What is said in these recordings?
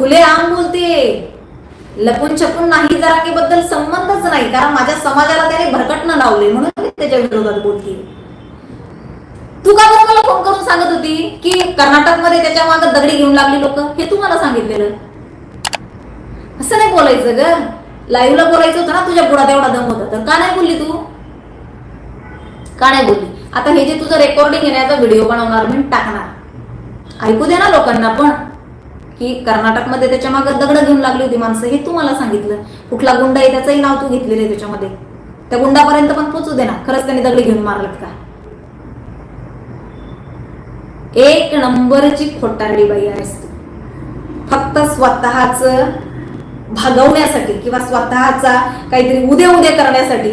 खुले आम बोलते. लपून छपून नाही जरांगे बद्दल संबंधच नाही कारण माझ्या समाजाला त्याने भरकटणं लावले म्हणून मी त्याच्या विरोधात बोलते. तू का बरं मला फोन करून सांगत होती की कर्नाटकमध्ये त्याच्यामागे दगडी घेऊन लागली लोक? हे तू मला सांगितलेलं. असं नाही बोलायचं ग. लाईव्हला बोलायचं होतं ना तुझ्या पुढात एवढा दम होता. तर का नाही बोलली तू? का नाही बोलली? आता हे जे तुझं रेकॉर्डिंग येण्याचा व्हिडिओ बनवणार मी टाकणार. ऐकू दे ना लोकांना पण. की कर्नाटकमध्ये त्याच्यामागे दगड घेऊन लागली होती माणसं हे तू मला सांगितलं. कुठला गुंड आहे त्याचंही नाव तू घेतलेलं आहे त्याच्यामध्ये. त्या गुंडापर्यंत पण पोचू दे ना खरंच त्यांनी दगड घेऊन मारलत का? एक नंबरची खोटारडी बाई आहेस तू. फक्त स्वतःच भागवण्यासाठी किंवा स्वतःचा काहीतरी उद्या उद्या करण्यासाठी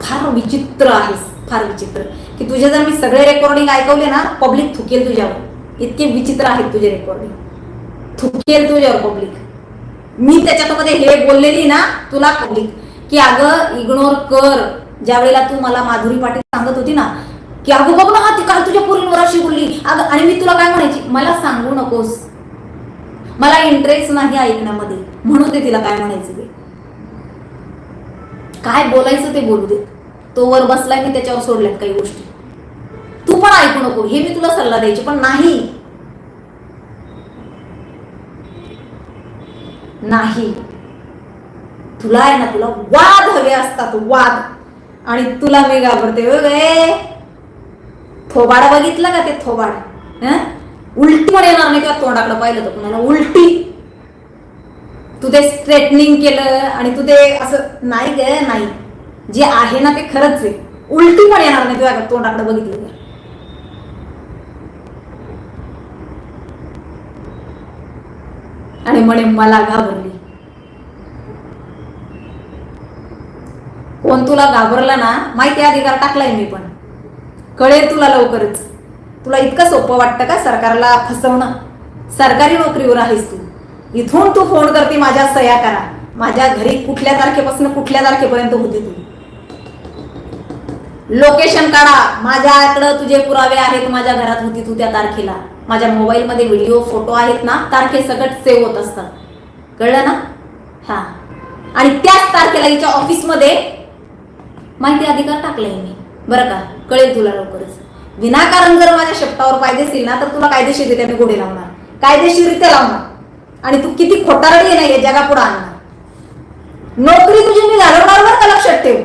फार विचित्र आहेस फार विचित्र. की तुझे जर मी सगळे रेकॉर्डिंग ऐकवले ना पब्लिक थुकेल तुझ्यावर. इतके विचित्र आहेत तुझे रेकॉर्डिंग थुकेल तुझ्यावर पब्लिक मी त्याच्यामध्ये हे बोललेली ना तुला पब्लिक की अगं इग्नोर कर. ज्या वेळेला तू मला माधुरी पाटील सांगत होती ना की अगं बघ ना ती काल तुझ्या पोरींवर अशी बोलली. अगं आणि मी तुला काय म्हणायची? मला सांगू नकोस. मला इंटरेस्ट नाही ऐकण्यामध्ये. म्हणून ते तिला काय म्हणायचं ते? काय बोलायचं ते बोलू दे. तो वर बसलाय मी त्याच्यावर सोडल्यात काही गोष्टी. तू पण ऐकू नको. हे मी तुला सल्ला द्यायची पण नाही. नाही. तुला आहे ना तुला वाद हवे असतात वाद. आणि तुला मी घाबरते. थोबाडा गे. थोबाड बघितलं का ते थोबाड? उलटी पण येणार नाही किंवा तोंडाकडे पाहिलं तर कुणाला? उलटी. तू ते स्ट्रेटनिंग केलं आणि तू ते असं नाही ग नाही. जे आहे ना ते खरंच आहे. उलटी पण येणार नाही तुझ्या तोंडाकडे बघितलं तर आणि म्हणे मला घाबरली. कोण तुला घाबरला ना माहिती अधिकार टाकलाय मी पण. कळेल तुला लवकरच. तुला इतकं सोपं वाटतं का सरकारला फसवणं? सरकारी नोकरीवर आहेस तू. इथून तू फोन करते माझ्या सह्या करा. माझ्या घरी कुठल्या तारखेपासून कुठल्या तारखेपर्यंत होती तू? लोकेशन काढा. माझ्याकडं तुझे पुरावे आहेत माझ्या घरात होती तू त्या तारखेला. माझ्या मोबाईलमध्ये व्हिडिओ फोटो आहेत ना तारखे सगळं सेव्ह होत असतात कळलं ना? हा. आणि त्याच तारखेला हिच्या ऑफिसमध्ये माहिती अधिकार टाकलाय मी. बरं का? कळेल तुला लवकरच. विनाकारण जर माझ्या शब्दावर असेल ना तर तुला कायदेशीरित्या मी गोडे लावणार. कायदेशीररित्या लावणार. आणि तू किती खोटारडी आहे ना जगापुढे आणणार. नोकरी तुझी मी घालवणार बरं का लक्षात ठेव.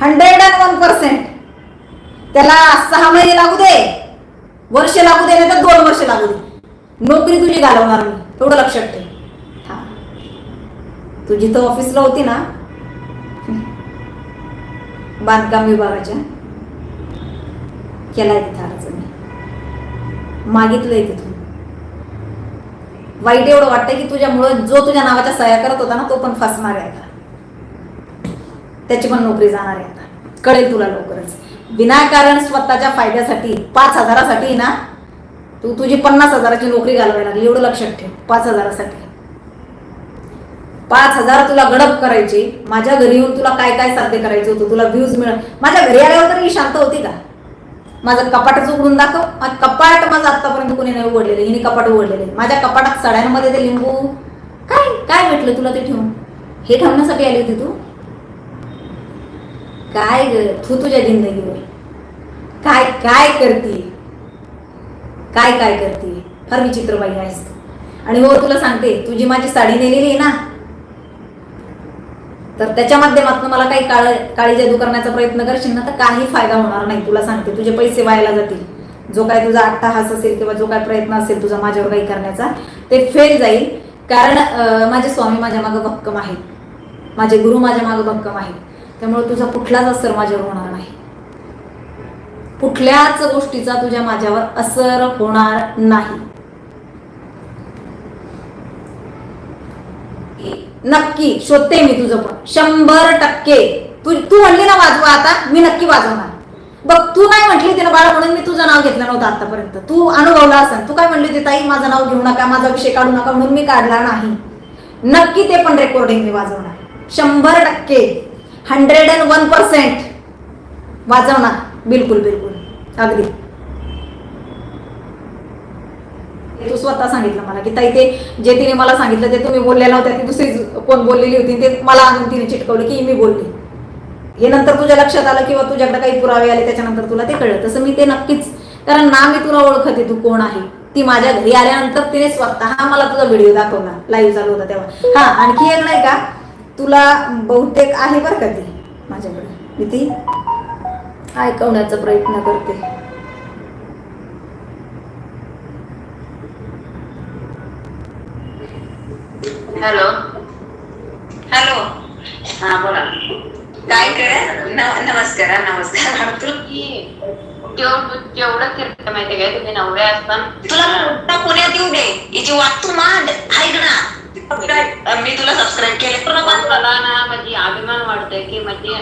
हंड्रेड अँड वन पर्सेंट त्याला सहा महिने लागू दे. वर्ष लागू दे नाही तर दोन वर्ष लागू दे. नोकरी तुझी घालवणार मी तेवढं लक्षात ठेव. हा. तू जिथं ऑफिसला होती ना. बांधकाम विभागाच्या. केलाय तिथं अर्ज मी मागितलंय तिथून. वाईट एवढं वाटतंय की तुझ्यामुळं जो तुझ्या नावाच्या सह्या करत होता ना तो पण फसणार आहे आता. त्याची पण नोकरी जाणार आहे आता. कळेल तुला लवकरच. विनाकारण स्वतःच्या फायद्यासाठी पाच हजारासाठी ना तू तुझी पन्नास हजाराची नोकरी घालवायला लागली एवढं लक्षात ठेव पाच हजारासाठी. पाच हजार तुला गडप करायचे माझ्या घरी येऊन तुला काय काय साध्य करायचं होतं तुला व्ह्यूज मिळ माझ्या घरी आल्यावर तरी ही शांत होती का? माझं कपाटच उघडून दाखव. कपाट माझं आतापर्यंत कोणी नाही उघडलेलं हिने कपाट उघडलेले. माझ्या कपाटात सड्यांमध्ये ते लिंबू. काय काय भेटलं तुला ते ठेवून? हे ठेवण्यासाठी आली होती तू? काय ग? तू तुझ्या जिंदगीवर. काय काय करते? काय काय करते? फार विचित्र बाई आहेस आणि हो तुला सांगते तुझी माझी साडी नेलेली आहे ना? तर त्याच्या माध्यमातून मला काही काळ काळी जादू करण्याचा प्रयत्न करशील ना तर काही फायदा होणार नाही तुला सांगते. तुझे पैसे व्हायला जातील. जो काय तुझा अट्टाहास असेल किंवा जो काय प्रयत्न असेल तुझा माझ्यावर काही करण्याचा ते फेल जाईल. कारण माझे स्वामी माझ्या मागं भक्कम आहेत. माझे गुरु माझ्या मागं भक्कम आहेत. त्यामुळे तुझा कुठलाच असर माझ्यावर होणार नाही. कुठल्याच गोष्टीचा तुझ्या माझ्यावर असर होणार नाही. नक्की शोधते मी तुझं पण. शंभर टक्के. तू तू म्हणली ना वाजवा आता मी नक्की वाजवणार. बघ तू नाही म्हटली तिला बाळा म्हणून मी तुझं नाव घेतलं नव्हतं आतापर्यंत. तू अनुभवला असेल. तू काय म्हणली होती ताई माझं नाव घेऊ नका माझा विषय काढू नका म्हणून मी काढला नाही. नक्की ते पण रेकॉर्डिंग मी वाजवणार. शंभर टक्के. हंड्रेड अँड वन पर्सेंट वाजवणार. बिलकुल बिलकुल. अगदी. तू स्वतः सांगितलं मला की ताई ते जे तिने मला सांगितलं ते तुम्ही बोललेला होत्या ती दुसरी कोण बोललेली होती ते मला आणून तिने चिटकवलं की मी बोलली. हे नंतर तुझ्या लक्षात आलं किंवा तुझ्याकडे काही पुरावे आले त्याच्यानंतर तुला ते कळलं. तसं मी ते नक्कीच कारण ना मी तुला ओळखते तू कोण आहे. ती माझ्या घरी आल्यानंतर तिने स्वतः मला तुझा व्हिडिओ दाखवला लाईव्ह चालू होता तेव्हा. हा आणखी एक नाही का तुला बहुतेक आहे बरं का ती माझ्याकडे. मी ती ऐकवण्याचा प्रयत्न करते. हॅलो. हॅलो. हा बोला. काय कर? नमस्कार नमस्कार. तेवढं फिरतं माहिती काय? तुम्ही नवरे असताना. तुला पुण्यात येऊ दे? याची वाटतो मांड. ऐक ना. मी तुला सबस्क्राईब केले मला ना म्हणजे अभिमान वाटतोय की म्हणजे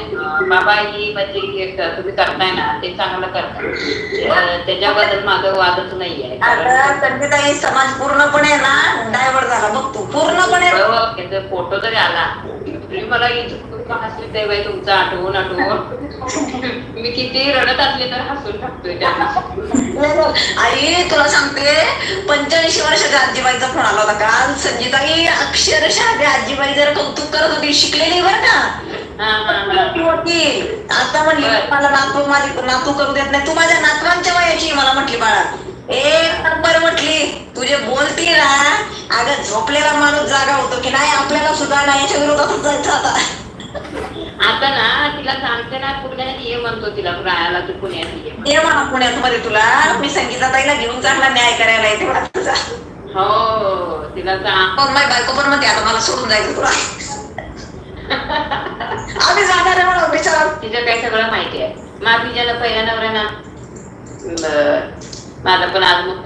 बाबा ही म्हणजे हे तुम्ही करताय ना ते चांगलं करताय. त्याच्याबद्दल माझं वादच नाहीये. संगीताई समाज पूर्णपणे ना डायव्हर्ट झाला बघ तू. पूर्णपणे फोटो जरी आला. तरी मला तुमचं आठवून आठवून? मी किती रडत असले तर हसून टाकतोय त्यांना आई तुला सांगते पंच्याऐंशी वर्षाच्या आजीबाईचा फोन आला होता काल. संगीताई अक्षरशः त्या आजीबाई जर कौतुक करत होती. शिकलेली बरं का? हा हा हा. होती. आता म्हणली. मला नातू माझी नातू करू देत नाही. तू माझ्या नातवांच्या वयाची मला म्हटली बाळा. एक नंबर म्हटली. तुझे बोलती ना. अगं झोपलेला माणूस जागा होतो की नाही? आपल्याला सुद्धा नाही याच्या विरोधात जायचं आता. आता ना तिला सांगते ना पुण्यात ये म्हणतो तिला राहायला तू पुण्यात ये ये म्हणा पुण्यात मध्ये तुला मी संगीता ताईला घेऊन चांगला न्याय करायला येते तुझा. हो तिला सांग. मग माझी बायको पण म्हणते आता मला सोडून जायचं तुला. आम्ही जाणार आहे म्हणून बिचारा तिचं काय सगळं माहिती आहे. मग तिच्या पहिल्या नवऱ्याना बर माझं पण आज मग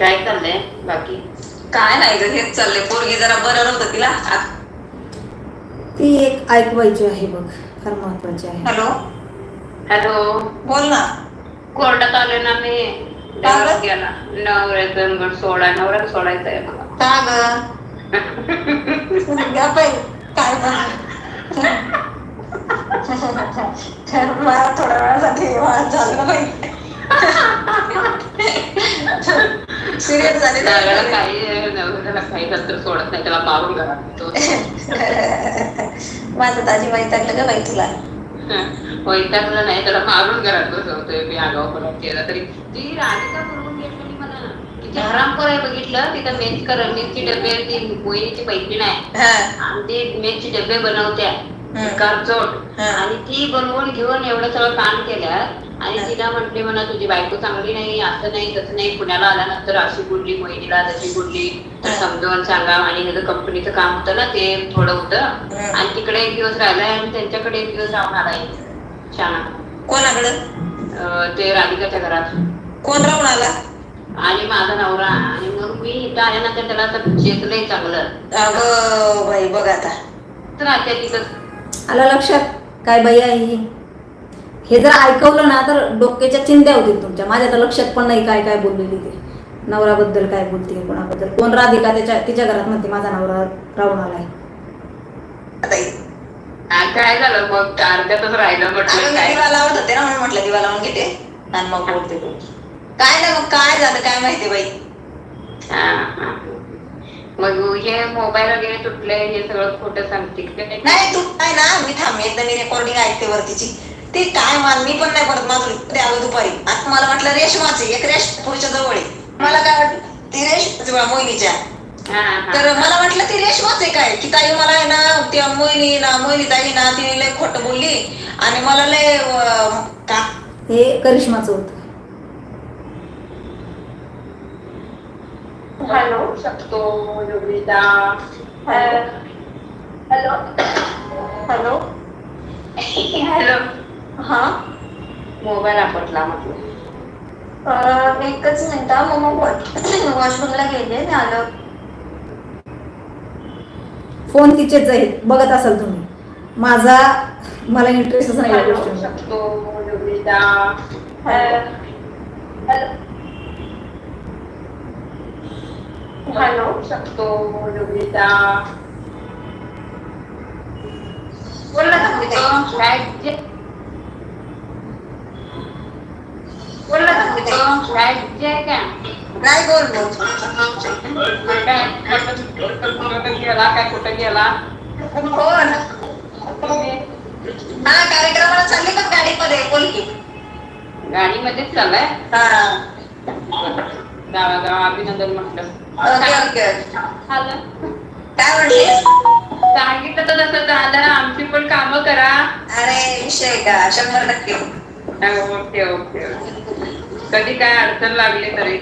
काय चाललंय बाकी? काय नाही ग हेच चाललंय. पोरगी जरा बरं नव्हतं तिला. ती एक ऐकवायची आहे बघ फार महत्वाची आहे. हॅलो. हॅलो. बोल ना. कोर्टात आले ना मी. का ग? गेला. नवऱ्याचं गट सोडा नवऱ्याला सोडायचं आहे मला. का ग? गप्प आहे. काय पण मला थोड्या वेळासाठी वाद झालं ना बाई. सिरियस झाले नवऱ्याला काही नवऱ्याला काही नंतर सोडत नाही त्याला मारून घरात नेतो. माझं ताजी टाकलं का बाई तुला. वैतागलं नाही त्याला मारून घरात बसवतोय मी आगाऊपणा केला तरी. ती राधिका बरोबर गेली मला. किती हराम कराय बघितलं तिथं मेस कर मेसची डबे ती मोहिनीची पैकी नाही हा. आणि ते मेसचे डबे बनवत्या. हा. आणि ती बनवून घेऊन एवढं सगळं काम केलं आणि. तिला म्हटले म्हणा तुझी बायको चांगली नाही असं नाही तसं नाही. पुण्याला आल्यानंतर अशी बोलली मोहिनीला तशी बोलली. तर. समजावून सांगा आणि कंपनीचं काम होतं ना ते थोडं होतं. आणि तिकडे एक दिवस राहिलाय आणि त्यांच्याकडे एक दिवस राहून आलाय. शाणा. कोणाकडं? ते राधिकाच्या घरात. कोण राहून आला? आणि माझा नवरा. आणि मग मी इथं आल्यानंतर त्याला चेतलंय चांगलं. अगं बाई बघ आता. तर आता तिथं आलं लक्षात? काय बाई आहे ही? हे जर ऐकवलं ना तर डोक्याच्या चिंध्या होतील तुमच्या. माझ्या तर लक्षात पण नाही काय काय बोललेली ते. नवऱ्याबद्दल काय बोलते कोणाबद्दल? कोण राधिका त्याच्या तिच्या घरात म्हणते माझा नवरा राहून आलाय. आता इ- आ, काय झालं मग? अर्ध्यातच राहिलं म्हटलं मी काय? दिवा लावत होते ना म्हणून म्हटलं दिवा लावून घेते आणि मग बोलते तू काय नाही मग काय झालं काय माहिती बाई? हा, हा. मग हे मोबाईल वगैरे तुटले हे सगळं खोटं सांगते? नाही तू काय ना. मी थांब एकदा मी रेकॉर्डिंग ऐकते वरतीची. ती काय मान मी पण नाही पडत माधुरी ते आलो दुपारी. आता मला वाटलं रेशमाचे एक रेश पुढच्या जवळ आहे. मला काय वाटलं ती रेश मोहिनीच्या. हा, हा. तर मला वाटलं ती रेशमाच आहे काय? की ताई मला आहे ना त्या मोहिनी ना मोहिनी ताई ना तिने लय खोटं बोलली. आणि मला लय का? हे करिश्माचं होतं. हॅलो शकतो योगिता. हॅलो. हॅलो. हॅलो. हा. मोबाईल आपटला म्हटलं. एकच मिनिट मग वॉशरूमला गेले मी आलो. फोन तिचेच आहेत बघत असाल तुम्ही. माझा मला इंटरेस्टच नाही शकतो योगिता. हॅलो. शकतो योगिता. बोल ना मी. काय जे- बोल ना संगीता. तो काय busy आहे का? नाही बोल बोल. काय कुठं गेला काय कुठं गेला कोण हा कार्यक्रमाला चालली पण गाडीमध्ये? बोल की. गाडीमध्येच चाललाय? हा. गावागाव अभिनंदन म्हटलं. काय सांगितलं तर तसं झालं. आमची पण कामं करा. अरे विषय का? शंभर टक्के. ओके ओके कधी काय अडचण लागली तरी.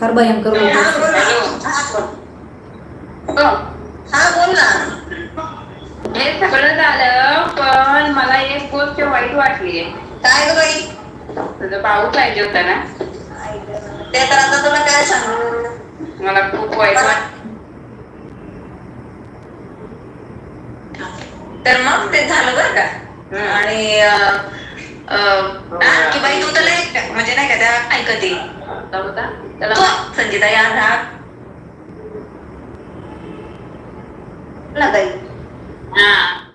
फार भयंकर हा असतात. बोल ना. हा, बोल. ना. हे सगळं झालं पण मला एक गोष्ट वाईट वाटली काय बाई? तुझा भाऊ पाहिजे होता ना? ते तर आता तुला काय सांगू? मला खूप वाईट तर मग ते झालं बरं का. आणि की बाई तू तर लय म्हणजे नाही का त्या ऐकते होता त्याला संगीता या राग ताई हा.